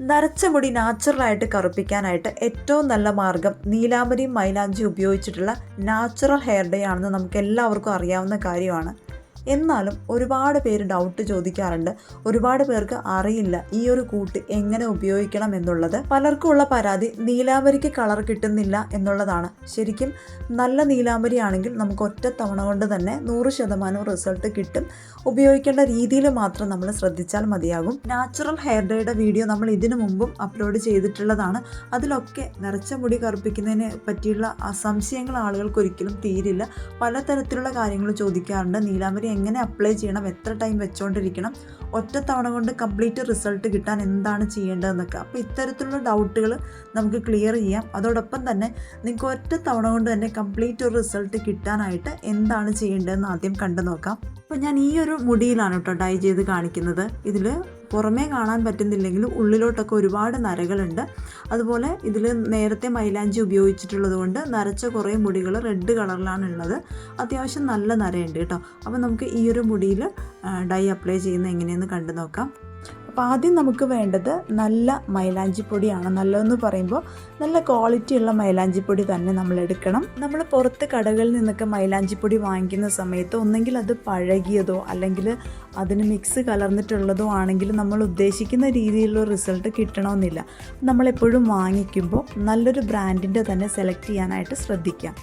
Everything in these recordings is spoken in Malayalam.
നരച്ച മുടി നാച്ചുറലായിട്ട് കറുപ്പിക്കാനായിട്ട് ഏറ്റവും നല്ല മാർഗം നീലാംബരിയും മൈലാഞ്ചിയും ഉപയോഗിച്ചിട്ടുള്ള നാച്ചുറൽ ഹെയർ ഡേ ആണെന്ന് നമുക്ക് എല്ലാവർക്കും അറിയാവുന്ന കാര്യമാണ്. എന്നാലും ഒരുപാട് പേര് ഡൗട്ട് ചോദിക്കാറുണ്ട്. ഒരുപാട് പേർക്ക് അറിയില്ല ഈ ഒരു കൂട്ട് എങ്ങനെ ഉപയോഗിക്കണം എന്നുള്ളത്. പലർക്കും ഉള്ള പരാതി നീലാംബരിക്ക് കളർ കിട്ടുന്നില്ല എന്നുള്ളതാണ്. ശരിക്കും നല്ല നീലാംബരി ആണെങ്കിൽ നമുക്ക് ഒറ്റ തവണ കൊണ്ട് തന്നെ നൂറ് ശതമാനം റിസൾട്ട് കിട്ടും. ഉപയോഗിക്കേണ്ട രീതിയിൽ മാത്രം നമ്മൾ ശ്രദ്ധിച്ചാൽ മതിയാകും. നാച്ചുറൽ ഹെയർ ഡേയുടെ വീഡിയോ നമ്മൾ ഇതിനു മുമ്പും അപ്ലോഡ് ചെയ്തിട്ടുള്ളതാണ്. അതിലൊക്കെ നിറച്ച മുടി കറുപ്പിക്കുന്നതിനെ പറ്റിയുള്ള സംശയങ്ങൾ ആളുകൾക്ക് ഒരിക്കലും തീരില്ല. പലതരത്തിലുള്ള കാര്യങ്ങൾ ചോദിക്കാറുണ്ട്. നീലാംബരി എങ്ങനെ അപ്ലൈ ചെയ്യണം എത്ര ടൈം വെച്ചുകൊണ്ടിരിക്കണം ഒറ്റ തവണ കൊണ്ട് കംപ്ലീറ്റ് റിസൾട്ട് കിട്ടാൻ എന്താണ് ചെയ്യേണ്ടതെന്നൊക്കെ. അപ്പോൾ ഇത്തരത്തിലുള്ള ഡൗട്ടുകൾ നമുക്ക് ക്ലിയർ ചെയ്യാം. അതോടൊപ്പം തന്നെ നിങ്ങൾക്ക് ഒറ്റ തവണ കൊണ്ട് തന്നെ കംപ്ലീറ്റ് ഒരു റിസൾട്ട് കിട്ടാനായിട്ട് എന്താണ് ചെയ്യേണ്ടതെന്ന് ആദ്യം കണ്ടു നോക്കാം അപ്പോൾ ഞാൻ ഈ ഒരു മുടിയിലാണ് കേട്ടോ ഡൈ ചെയ്ത് കാണിക്കുന്നത്. ഇതിൽ പുറമേ കാണാൻ പറ്റുന്നില്ലെങ്കിലും ഉള്ളിലോട്ടൊക്കെ ഒരുപാട് നരകളുണ്ട്. അതുപോലെ ഇതിൽ നേരത്തെ മൈലാഞ്ചി ഉപയോഗിച്ചിട്ടുള്ളത് കൊണ്ട് നരച്ച കുറേ മുടികൾ റെഡ് കളറിലാണ് ഉള്ളത്. അത്യാവശ്യം നല്ല നരയുണ്ട് കേട്ടോ അപ്പോൾ നമുക്ക് ഈ ഒരു മുടിയിൽ ഡൈ അപ്ലൈ ചെയ്യുന്ന എങ്ങനെയെന്ന് കണ്ടു നോക്കാം. അപ്പോൾ ആദ്യം നമുക്ക് വേണ്ടത് നല്ല മൈലാഞ്ചിപ്പൊടിയാണ് നല്ലതെന്ന് പറയുമ്പോൾ നല്ല ക്വാളിറ്റി ഉള്ള മൈലാഞ്ചിപ്പൊടി തന്നെ നമ്മൾ എടുക്കണം. നമ്മൾ പുറത്ത് കടകളിൽ നിന്നൊക്കെ മൈലാഞ്ചിപ്പൊടി വാങ്ങിക്കുന്ന സമയത്ത് ഒന്നെങ്കിൽ അത് പഴകിയതോ അല്ലെങ്കിൽ അതിന് മിക്സ് കലർന്നിട്ടുള്ളതോ ആണെങ്കിൽ നമ്മൾ ഉദ്ദേശിക്കുന്ന രീതിയിലുള്ള റിസൾട്ട് കിട്ടണമെന്നില്ല. നമ്മളെപ്പോഴും വാങ്ങിക്കുമ്പോൾ നല്ലൊരു ബ്രാൻഡിന്റെ തന്നെ സെലക്ട് ചെയ്യാനായിട്ട് ശ്രദ്ധിക്കാം.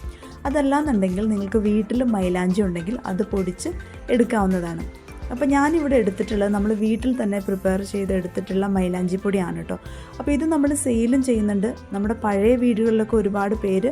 അതല്ലാന്നുണ്ടെങ്കിൽ നിങ്ങൾക്ക് വീട്ടിൽ മൈലാഞ്ചി ഉണ്ടെങ്കിൽ അത് പൊടിച്ച് എടുക്കാവുന്നതാണ്. അപ്പോൾ ഞാനിവിടെ എടുത്തിട്ടുള്ളത് നമ്മൾ വീട്ടിൽ തന്നെ പ്രിപ്പയർ ചെയ്ത് എടുത്തിട്ടുള്ള മൈലാഞ്ചി പൊടിയാണ് കേട്ടോ അപ്പോൾ ഇത് നമ്മൾ സെയിലും ചെയ്യുന്നുണ്ട്. നമ്മുടെ പഴയ വീടുകളിലൊക്കെ ഒരുപാട് പേര്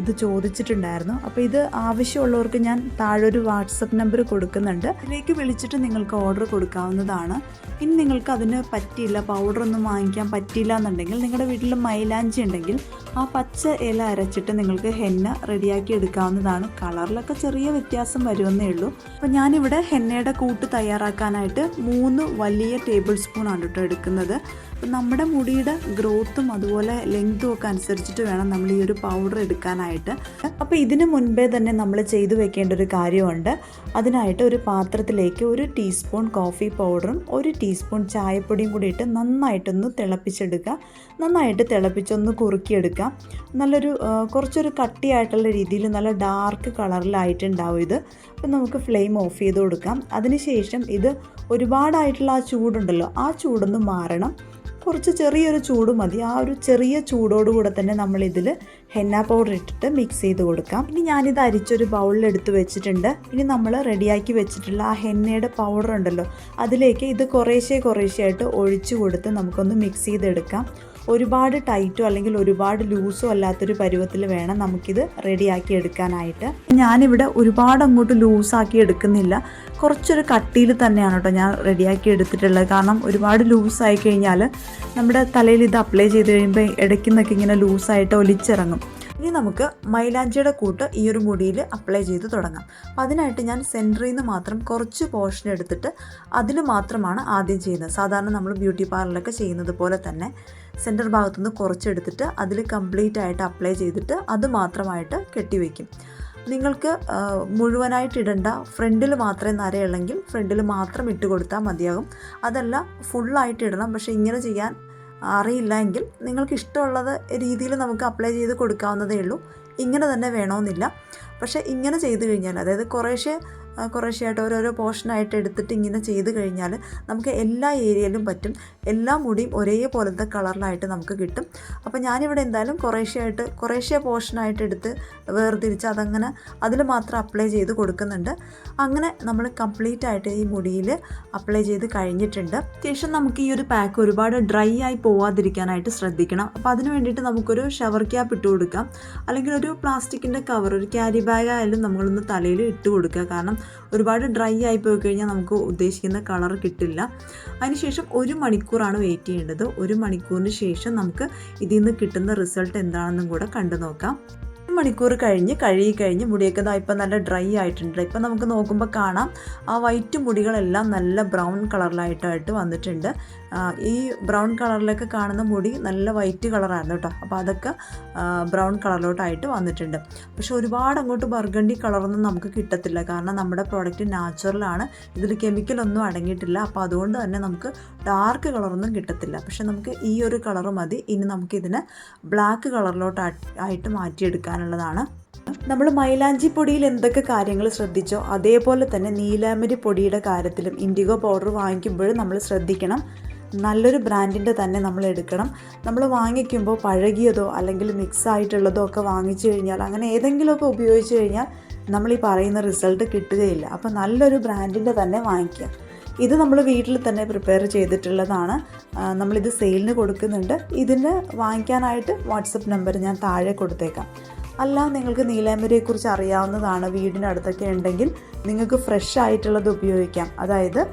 ഇത് ചോദിച്ചിട്ടുണ്ടായിരുന്നു. അപ്പോൾ ഇത് ആവശ്യമുള്ളവർക്ക് ഞാൻ താഴൊരു വാട്സപ്പ് നമ്പർ കൊടുക്കുന്നുണ്ട്. അതിലേക്ക് വിളിച്ചിട്ട് നിങ്ങൾക്ക് ഓർഡർ കൊടുക്കാവുന്നതാണ്. ഇനി നിങ്ങൾക്ക് അതിന് പറ്റിയില്ല പൗഡറൊന്നും വാങ്ങിക്കാൻ പറ്റിയില്ല എന്നുണ്ടെങ്കിൽ നിങ്ങളുടെ വീട്ടിൽ മൈലാഞ്ചി ഉണ്ടെങ്കിൽ ആ പച്ച ഇല അരച്ചിട്ട് നിങ്ങൾക്ക് ഹെന്ന റെഡിയാക്കി എടുക്കാവുന്നതാണ്. കളറിലൊക്കെ ചെറിയ വ്യത്യാസം വരുമെന്നേ ഉള്ളൂ. അപ്പോൾ ഞാനിവിടെ ഹെന്നയുടെ കൂട്ട് തയ്യാറാക്കാനായിട്ട് മൂന്ന് വലിയ ടേബിൾ സ്പൂൺ ആണ് കേട്ടോ എടുക്കുന്നത്. അപ്പം നമ്മുടെ മുടിയുടെ ഗ്രോത്തും അതുപോലെ ലെങ്ത്തും ഒക്കെ അനുസരിച്ചിട്ട് വേണം നമ്മൾ ഈ ഒരു പൗഡർ എടുക്കാനായിട്ട്. അപ്പോൾ ഇതിന് മുൻപേ തന്നെ നമ്മൾ ചെയ്തു വെക്കേണ്ട ഒരു കാര്യമുണ്ട്. അതിനായിട്ട് ഒരു പാത്രത്തിലേക്ക് ഒരു ടീസ്പൂൺ കോഫി പൗഡറും ഒരു ടീസ്പൂൺ ചായപ്പൊടിയും കൂടി ഇട്ട് നന്നായിട്ടൊന്ന് തിളപ്പിച്ചെടുക്കുക. നന്നായിട്ട് തിളപ്പിച്ചൊന്ന് കുറുക്കിയെടുക്കാം നല്ലൊരു കുറച്ചൊരു കട്ടിയായിട്ടുള്ള രീതിയിൽ നല്ല ഡാർക്ക് കളറിലായിട്ടുണ്ടാവും ഇത്. അപ്പം നമുക്ക് ഫ്ലെയിം ഓഫ് ചെയ്ത് കൊടുക്കാം. അതിനുശേഷം ഇത് ഒരുപാടായിട്ടുള്ള ആ ചൂടുണ്ടല്ലോ ആ ചൂടൊന്ന് മാറണം. കുറച്ച് ചെറിയൊരു ചൂട് മതി. ആ ഒരു ചെറിയ ചൂടോടുകൂടെ തന്നെ നമ്മൾ ഇതിൽ ഹെന്ന പൗഡർ ഇട്ടിട്ട് മിക്സ് ചെയ്ത് കൊടുക്കാം. ഇനി ഞാനിത് അരിച്ചൊരു ബൗളിൽ എടുത്ത് വെച്ചിട്ടുണ്ട്. ഇനി നമ്മൾ റെഡിയാക്കി വെച്ചിട്ടുള്ള ആ ഹെന്നയുടെ പൗഡർ ഉണ്ടല്ലോ അതിലേക്ക് ഇത് കുറേശ്ശെ കുറേശ്ശെ ആയിട്ട് ഒഴിച്ചു കൊടുത്ത് നമുക്കൊന്ന് മിക്സ് ചെയ്തെടുക്കാം. ഒരുപാട് ടൈറ്റോ അല്ലെങ്കിൽ ഒരുപാട് ലൂസോ അല്ലാത്തൊരു പരുവത്തിൽ വേണം നമുക്കിത് റെഡിയാക്കി എടുക്കാനായിട്ട്. ഞാനിവിടെ ഒരുപാട് അങ്ങോട്ട് ലൂസാക്കി എടുക്കുന്നില്ല. കുറച്ചൊരു കട്ടിയിൽ തന്നെയാണ് കേട്ടോ ഞാൻ റെഡിയാക്കി എടുത്തിട്ടുള്ളത്. കാരണം ഒരുപാട് ലൂസായി കഴിഞ്ഞാൽ നമ്മുടെ തലയിൽ ഇത് അപ്ലൈ ചെയ്ത് കഴിയുമ്പോൾ ഇടയ്ക്ക് നിന്നൊക്കെ ഇങ്ങനെ ലൂസായിട്ട് ഒലിച്ചിറങ്ങും. ഇനി നമുക്ക് മൈലാഞ്ചിയുടെ കൂട്ട് ഈ ഒരു മുടിയിൽ അപ്ലൈ ചെയ്ത് തുടങ്ങാം. അപ്പം അതിനായിട്ട് ഞാൻ സെന്ററിൽ നിന്ന് മാത്രം കുറച്ച് പോർഷൻ എടുത്തിട്ട് അതിൽ മാത്രമാണ് ആദ്യം ചെയ്യുന്നത്. സാധാരണ നമ്മൾ ബ്യൂട്ടി പാർലറിലൊക്കെ ചെയ്യുന്നത് പോലെ തന്നെ. സെന്റർ ഭാഗത്തുനിന്ന് കുറച്ചെടുത്തിട്ട് അതിൽ കംപ്ലീറ്റ് ആയിട്ട് അപ്ലൈ ചെയ്തിട്ട് അത് മാത്രമായിട്ട് കെട്ടിവെക്കും. നിങ്ങൾക്ക് മുഴുവനായിട്ട് ഇടണ്ട. ഫ്രണ്ടിൽ മാത്രമേ നരയുള്ളെങ്കിൽ ഫ്രണ്ടിൽ മാത്രം ഇട്ട് കൊടുത്താൽ മതിയാകും. അതല്ല ഫുള്ളായിട്ട് ഇടണം. പക്ഷേ ഇങ്ങനെ ചെയ്യാൻ അറിയില്ല എങ്കിൽ നിങ്ങൾക്ക് ഇഷ്ടമുള്ളത് രീതിയിൽ നമുക്ക് അപ്ലൈ ചെയ്ത് കൊടുക്കാവുന്നതേ ഉള്ളൂ. ഇങ്ങനെ തന്നെ വേണമെന്നില്ല പക്ഷേ ഇങ്ങനെ ചെയ്തു കഴിഞ്ഞാൽ അതായത് കുറേശ്ശെ കുറേശ്ശെയായിട്ട് ഓരോരോ പോർഷനായിട്ട് എടുത്തിട്ട് ഇങ്ങനെ ചെയ്ത് കഴിഞ്ഞാൽ നമുക്ക് എല്ലാ ഏരിയയിലും പറ്റും. എല്ലാ മുടിയും ഒരേപോലത്തെ കളറിലായിട്ട് നമുക്ക് കിട്ടും. അപ്പോൾ ഞാനിവിടെ എന്തായാലും കുറേശ്ശെയായിട്ട് കുറേശ്ശെ പോർഷനായിട്ട് എടുത്ത് വേർതിരിച്ച് അതങ്ങനെ അതിൽ മാത്രം അപ്ലൈ ചെയ്ത് കൊടുക്കുന്നുണ്ട്. അങ്ങനെ നമ്മൾ കംപ്ലീറ്റ് ആയിട്ട് ഈ മുടിയിൽ അപ്ലൈ ചെയ്ത് കഴിഞ്ഞിട്ടുണ്ട്. ശേഷം നമുക്ക് ഈ ഒരു പാക്ക് ഒരുപാട് ഡ്രൈ ആയി പോവാതിരിക്കാനായിട്ട് ശ്രദ്ധിക്കണം. അപ്പോൾ അതിന് വേണ്ടിയിട്ട് നമുക്കൊരു ഷവർ ക്യാപ്പ് ഇട്ട് കൊടുക്കാം. അല്ലെങ്കിൽ ഒരു പ്ലാസ്റ്റിക്കിന്റെ കവർ ഒരു ക്യാരി ബാഗ് ആയാലും നമ്മളൊന്ന് തലയിൽ ഇട്ട് കൊടുക്കുക. കാരണം ഒരുപാട് ഡ്രൈ ആയി പോയി കഴിഞ്ഞാൽ നമുക്ക് ഉദ്ദേശിക്കുന്ന കളർ കിട്ടില്ല. അതിനുശേഷം ഒരു മണിക്കൂറാണ് വെയിറ്റ് ചെയ്യേണ്ടത്. ഒരു മണിക്കൂറിന് ശേഷം നമുക്ക് ഇതിൽ നിന്ന് കിട്ടുന്ന റിസൾട്ട് എന്താണെന്നും കൂടെ കണ്ടു നോക്കാം. മണിക്കൂർ കഴിഞ്ഞ് കഴുകി കഴിഞ്ഞ് മുടിയൊക്കെ ഇതാ ഇപ്പം നല്ല ഡ്രൈ ആയിട്ടുണ്ട്. ഇപ്പം നമുക്ക് നോക്കുമ്പോൾ കാണാം ആ വൈറ്റ് മുടികളെല്ലാം നല്ല ബ്രൗൺ കളറിലായിട്ടായിട്ട് വന്നിട്ടുണ്ട്. ഈ ബ്രൗൺ കളറിലൊക്കെ കാണുന്ന മുടി നല്ല വൈറ്റ് കളറായിരുന്നു കേട്ടോ. അപ്പോൾ അതൊക്കെ ബ്രൗൺ കളറിലോട്ടായിട്ട് വന്നിട്ടുണ്ട്. പക്ഷെ ഒരുപാട് അങ്ങോട്ട് ബർഗണ്ടി കളറൊന്നും നമുക്ക് കിട്ടത്തില്ല. കാരണം നമ്മുടെ പ്രോഡക്റ്റ് നാച്ചുറലാണ് ഇതിൽ കെമിക്കലൊന്നും അടങ്ങിയിട്ടില്ല. അപ്പോൾ അതുകൊണ്ട് തന്നെ നമുക്ക് ഡാർക്ക് കളറൊന്നും കിട്ടത്തില്ല. പക്ഷെ നമുക്ക് ഈ ഒരു കളർ മതി. ഇനി നമുക്കിതിനെ ബ്ലാക്ക് കളറിലോട്ട് ആയിട്ട് മാറ്റിയെടുക്കാനുള്ളതാണ്. നമ്മൾ മൈലാഞ്ചി പൊടിയിൽ എന്തൊക്കെ കാര്യങ്ങൾ ശ്രദ്ധിച്ചോ അതേപോലെ തന്നെ നീലാമരി പൊടിയുടെ കാര്യത്തിലും ഇൻഡിഗോ പൗഡർ വാങ്ങിക്കുമ്പോഴും നമ്മൾ ശ്രദ്ധിക്കണം. നല്ലൊരു ബ്രാൻഡിന്റെ തന്നെ നമ്മൾ എടുക്കണം. നമ്മൾ വാങ്ങിക്കുമ്പോൾ പഴകിയതോ അല്ലെങ്കിൽ മിക്സ് ആയിട്ടുള്ളതോ ഒക്കെ വാങ്ങിച്ചു കഴിഞ്ഞാൽ അങ്ങനെ ഏതെങ്കിലുമൊക്കെ ഉപയോഗിച്ച് കഴിഞ്ഞാൽ നമ്മൾ ഈ പറയുന്ന റിസൾട്ട് കിട്ടുകയില്ല. അപ്പോൾ നല്ലൊരു ബ്രാൻഡിന്റെ തന്നെ വാങ്ങിക്കുക. ഇത് നമ്മൾ വീട്ടിൽ തന്നെ പ്രിപ്പയർ ചെയ്തിട്ടുള്ളതാണ്. നമ്മളിത് സെയിലിന് കൊടുക്കുന്നുണ്ട്. ഇതിന് വാങ്ങിക്കാനായിട്ട് വാട്സപ്പ് നമ്പർ ഞാൻ താഴെ കൊടുത്തേക്കാം. അല്ല നിങ്ങൾക്ക് നീലാമ്പരിയെക്കുറിച്ച് അറിയാവുന്നതാണ് വീടിനടുത്തൊക്കെ ഉണ്ടെങ്കിൽ നിങ്ങൾക്ക് ഫ്രഷ് ആയിട്ടുള്ളത് ഉപയോഗിക്കാം. അതായത്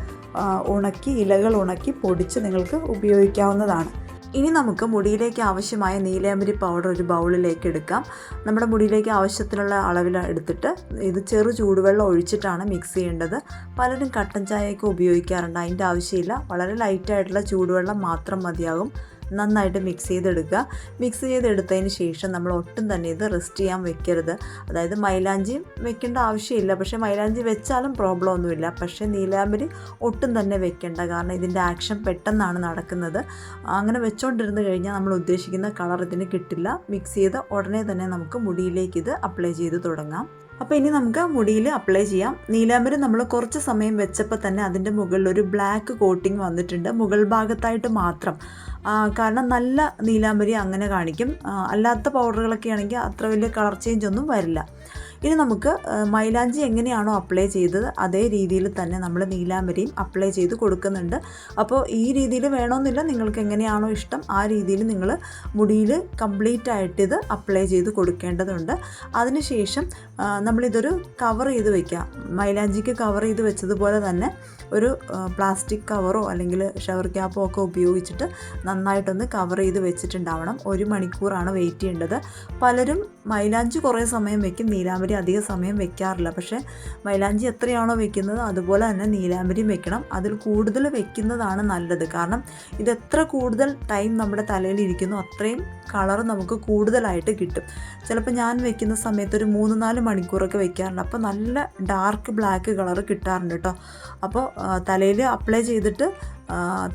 ഉണക്കി ഇലകൾ ഉണക്കി പൊടിച്ച് നിങ്ങൾക്ക് ഉപയോഗിക്കാവുന്നതാണ്. ഇനി നമുക്ക് മുടിയിലേക്ക് ആവശ്യമായ നീലാമ്പരി പൗഡർ ഒരു ബൗളിലേക്ക് എടുക്കാം. നമ്മുടെ മുടിയിലേക്ക് ആവശ്യത്തിനുള്ള അളവിൽ എടുത്തിട്ട് ഇത് ചെറു ചൂടുവെള്ളം ഒഴിച്ചിട്ടാണ് മിക്സ് ചെയ്യേണ്ടത്. പലരും കട്ടൻ ചായയൊക്കെ ഉപയോഗിക്കാറുണ്ട്. അതിന്റെ ആവശ്യമില്ല. വളരെ ലൈറ്റായിട്ടുള്ള ചൂടുവെള്ളം മാത്രം മതിയാകും. നന്നായിട്ട് മിക്സ് ചെയ്തെടുക്കുക. മിക്സ് ചെയ്തെടുത്തതിന് ശേഷം നമ്മൾ ഒട്ടും തന്നെ ഇത് റെസ്റ്റ് ചെയ്യാൻ വെക്കരുത്. അതായത് മൈലാഞ്ചി വെക്കേണ്ട ആവശ്യമില്ല. പക്ഷേ മൈലാഞ്ചി വെച്ചാലും പ്രോബ്ലം ഒന്നുമില്ല. പക്ഷേ നീലാമ്പരി ഒട്ടും തന്നെ വെക്കേണ്ട. കാരണം ഇതിന്റെ ആക്ഷൻ പെട്ടെന്നാണ് നടക്കുന്നത്. അങ്ങനെ വെച്ചോണ്ടിരുന്ന് കഴിഞ്ഞാൽ നമ്മൾ ഉദ്ദേശിക്കുന്ന കളർ ഇതിന് കിട്ടില്ല. മിക്സ് ചെയ്ത് ഉടനെ തന്നെ നമുക്ക് മുടിയിലേക്ക് ഇത് അപ്ലൈ ചെയ്ത് തുടങ്ങാം. അപ്പോൾ ഇനി നമുക്ക് മുടിയിൽ അപ്ലൈ ചെയ്യാം. നീലാമ്പരി നമ്മൾ കുറച്ച് സമയം വെച്ചപ്പോൾ തന്നെ അതിന്റെ മുകളിൽ ഒരു ബ്ലാക്ക് കോട്ടിംഗ് വന്നിട്ടുണ്ട്. മുകൾ ഭാഗത്തായിട്ട് മാത്രം. കാരണം നല്ല നീലാംബരി അങ്ങനെ കാണിക്കും. അല്ലാത്ത പൗഡറുകളൊക്കെ ആണെങ്കിൽ അത്ര വലിയ കളർ ചേഞ്ച് ഒന്നും വരില്ല. ഇനി നമുക്ക് മൈലാഞ്ചി എങ്ങനെയാണോ അപ്ലൈ ചെയ്തത് അതേ രീതിയിൽ തന്നെ നമ്മൾ നീലാംബരിയും അപ്ലൈ ചെയ്ത് കൊടുക്കുന്നുണ്ട്. അപ്പോൾ ഈ രീതിയിൽ വേണമെന്നില്ല നിങ്ങൾക്ക് എങ്ങനെയാണോ ഇഷ്ടം ആ രീതിയിൽ നിങ്ങൾ മുടിയിൽ കംപ്ലീറ്റ് ആയിട്ട് ഇത് അപ്ലൈ ചെയ്ത് കൊടുക്കേണ്ടതുണ്ട്. അതിനുശേഷം നമ്മളിതൊരു കവർ ചെയ്ത് വെക്കാം. മൈലാഞ്ചിക്ക് കവർ ചെയ്ത് വെച്ചതുപോലെ തന്നെ ഒരു പ്ലാസ്റ്റിക് കവറോ അല്ലെങ്കിൽ ഷവർ ക്യാപ്പോ ഒക്കെ ഉപയോഗിച്ചിട്ട് നന്നായിട്ടൊന്ന് കവർ ചെയ്ത് വെച്ചിട്ടുണ്ടാവണം. ഒരു മണിക്കൂറാണ് വെയിറ്റ് ചെയ്യേണ്ടത്. പലരും മൈലാഞ്ചി കുറേ സമയം വെക്കും നീലാമ്പരി അധിക സമയം വെക്കാറില്ല. പക്ഷേ മൈലാഞ്ചി എത്രയാണോ വെക്കുന്നത് അതുപോലെ തന്നെ നീലാമ്പരിയും വെക്കണം. അതിൽ കൂടുതൽ വെക്കുന്നതാണ് നല്ലത്. കാരണം ഇത് എത്ര കൂടുതൽ ടൈം നമ്മുടെ തലയിൽ ഇരിക്കുന്നു അത്രയും കളർ നമുക്ക് കൂടുതലായിട്ട് കിട്ടും. ചിലപ്പോൾ ഞാൻ വെക്കുന്ന സമയത്ത് ഒരു മൂന്ന് നാല് മണിക്കൂറൊക്കെ വെക്കാറുണ്ട്. അപ്പോൾ നല്ല ഡാർക്ക് ബ്ലാക്ക് കളർ കിട്ടാറുണ്ട് കേട്ടോ അപ്പോൾ തലയിൽ അപ്ലൈ ചെയ്തിട്ട്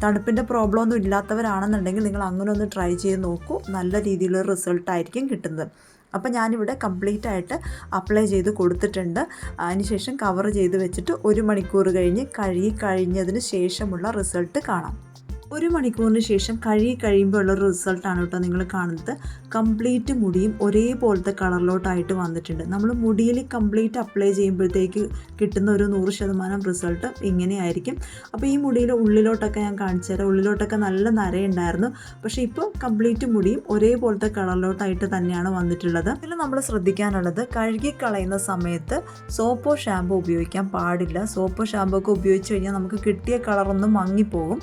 തണുപ്പിന്റെ പ്രോബ്ലം ഒന്നും ഇല്ലാത്തവരാണെന്നുണ്ടെങ്കിൽ നിങ്ങൾ അങ്ങനെ ഒന്ന് ട്രൈ ചെയ്ത് നോക്കൂ. നല്ല രീതിയിലുള്ള റിസൾട്ട് ആയിരിക്കും കിട്ടുന്നത്. അപ്പോൾ ഞാനിവിടെ കംപ്ലീറ്റ് ആയിട്ട് അപ്ലൈ ചെയ്ത് കൊടുത്തിട്ടുണ്ട്. അതിനുശേഷം കവർ ചെയ്ത് വെച്ചിട്ട് ഒരു മണിക്കൂർ കഴിഞ്ഞ് കഴുകി കഴിഞ്ഞതിന് ശേഷമുള്ള റിസൾട്ട് കാണാം. ഒരു മണിക്കൂറിന് ശേഷം കഴുകി കഴിയുമ്പോൾ ഉള്ള റിസൾട്ടാണ് കേട്ടോ നിങ്ങൾ കാണുന്നത്. കംപ്ലീറ്റ് മുടിയും ഒരേപോലത്തെ കളറിലോട്ടായിട്ട് വന്നിട്ടുണ്ട്. നമ്മൾ മുടിയിൽ കംപ്ലീറ്റ് അപ്ലൈ ചെയ്യുമ്പോഴത്തേക്ക് കിട്ടുന്ന ഒരു നൂറ് ശതമാനം റിസൾട്ട് ഇങ്ങനെയായിരിക്കും. അപ്പോൾ ഈ മുടിയിൽ ഉള്ളിലോട്ടൊക്കെ ഞാൻ കാണിച്ചു തരാം. ഉള്ളിലോട്ടൊക്കെ നല്ല നരയുണ്ടായിരുന്നു. പക്ഷേ ഇപ്പോൾ കംപ്ലീറ്റ് മുടിയും ഒരേപോലത്തെ കളറിലോട്ടായിട്ട് തന്നെയാണ് വന്നിട്ടുള്ളത്. ഇതിൽ നമ്മൾ ശ്രദ്ധിക്കാനുള്ളത് കഴുകി കളയുന്ന സമയത്ത് സോപ്പോ ഷാമ്പോ ഉപയോഗിക്കാൻ പാടില്ല. സോപ്പോ ഷാമ്പോ ഒക്കെ ഉപയോഗിച്ച് കഴിഞ്ഞാൽ നമുക്ക് കിട്ടിയ കളറൊന്നും മങ്ങിപ്പോകും.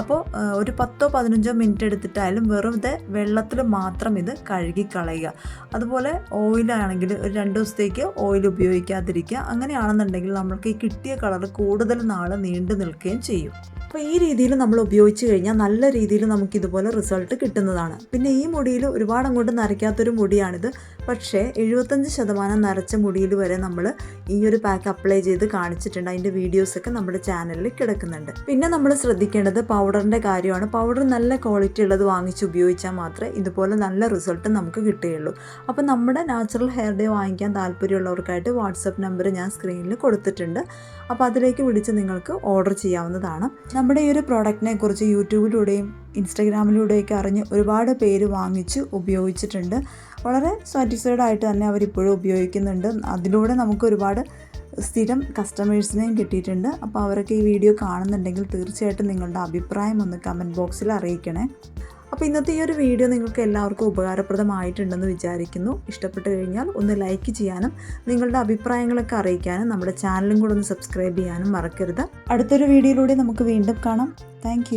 അപ്പോൾ ഒരു പത്തോ പതിനഞ്ചോ മിനിറ്റ് എടുത്തിട്ടായാലും വെറുതെ വെള്ളത്തിൽ മാത്രം ഇത് കഴുകി കളയുക അതുപോലെ ഓയിലാണെങ്കിൽ ഒരു രണ്ട് ദിവസത്തേക്ക് ഓയിൽ ഉപയോഗിക്കാതിരിക്കുക. അങ്ങനെയാണെന്നുണ്ടെങ്കിൽ നമ്മൾക്ക് ഈ കിട്ടിയ കളർ കൂടുതൽ നാൾ നീണ്ടു നിൽക്കുകയും ചെയ്യും. അപ്പോൾ ഈ രീതിയിൽ നമ്മൾ ഉപയോഗിച്ച് കഴിഞ്ഞാൽ നല്ല രീതിയിൽ നമുക്ക് ഇതുപോലെ റിസൾട്ട് കിട്ടുന്നതാണ്. പിന്നെ ഈ മുടിയിൽ ഒരുപാട് അങ്ങോട്ട് നരയ്ക്കാത്തൊരു മുടിയാണിത്. പക്ഷേ എഴുപത്തഞ്ച് ശതമാനം നരച്ച മുടിയിൽ വരെ നമ്മൾ ഈ ഒരു പാക്ക് അപ്ലൈ ചെയ്ത് കാണിച്ചിട്ടുണ്ട്. അതിന്റെ വീഡിയോസൊക്കെ നമ്മുടെ ചാനലിൽ കിടക്കുന്നുണ്ട്. പിന്നെ നമ്മൾ ശ്രദ്ധിക്കേണ്ടത് പൗഡറിന്റെ കാര്യമാണ്. പൗഡർ നല്ല ക്വാളിറ്റി ഉള്ളത് വാങ്ങിച്ച് ഉപയോഗിച്ചാൽ മാത്രമേ ഇതുപോലെ നല്ല റിസൾട്ട് നമുക്ക് കിട്ടുകയുള്ളൂ. അപ്പോൾ നമ്മുടെ നാച്ചുറൽ ഹെയർ ഡേ വാങ്ങിക്കാൻ താല്പര്യമുള്ളവർക്കായിട്ട് വാട്സപ്പ് നമ്പർ ഞാൻ സ്ക്രീനിൽ കൊടുത്തിട്ടുണ്ട്. അപ്പോൾ അതിലേക്ക് വിളിച്ച് നിങ്ങൾക്ക് ഓർഡർ ചെയ്യാവുന്നതാണ്. നമ്മുടെ ഈ ഒരു പ്രോഡക്റ്റിനെ കുറിച്ച് യൂട്യൂബിലൂടെയും ഇൻസ്റ്റഗ്രാമിലൂടെയൊക്കെ അറിഞ്ഞ് ഒരുപാട് പേര് വാങ്ങിച്ച് ഉപയോഗിച്ചിട്ടുണ്ട്. വളരെ സാറ്റിസ്ഫൈഡ് ആയിട്ട് തന്നെ അവരിപ്പോഴും ഉപയോഗിക്കുന്നുണ്ട്. അതിലൂടെ നമുക്ക് ഒരുപാട് സ്ഥിരം കസ്റ്റമേഴ്സിനെയും കിട്ടിയിട്ടുണ്ട്. അപ്പോൾ അവരൊക്കെ ഈ വീഡിയോ കാണുന്നുണ്ടെങ്കിൽ തീർച്ചയായിട്ടും നിങ്ങളുടെ അഭിപ്രായം ഒന്ന് കമന്റ് ബോക്സിൽ അറിയിക്കണേ. അപ്പോൾ ഇന്നത്തെ ഈ ഒരു വീഡിയോ നിങ്ങൾക്ക് എല്ലാവർക്കും ഉപകാരപ്രദമായിട്ടുണ്ടെന്ന് വിചാരിക്കുന്നു. ഇഷ്ടപ്പെട്ട് കഴിഞ്ഞാൽ ഒന്ന് ലൈക്ക് ചെയ്യാനും നിങ്ങളുടെ അഭിപ്രായങ്ങളൊക്കെ അറിയിക്കാനും നമ്മുടെ ചാനലും കൂടെ ഒന്ന് സബ്സ്ക്രൈബ് ചെയ്യാനും മറക്കരുത്. അടുത്തൊരു വീഡിയോയിലൂടെ നമുക്ക് വീണ്ടും കാണാം. താങ്ക്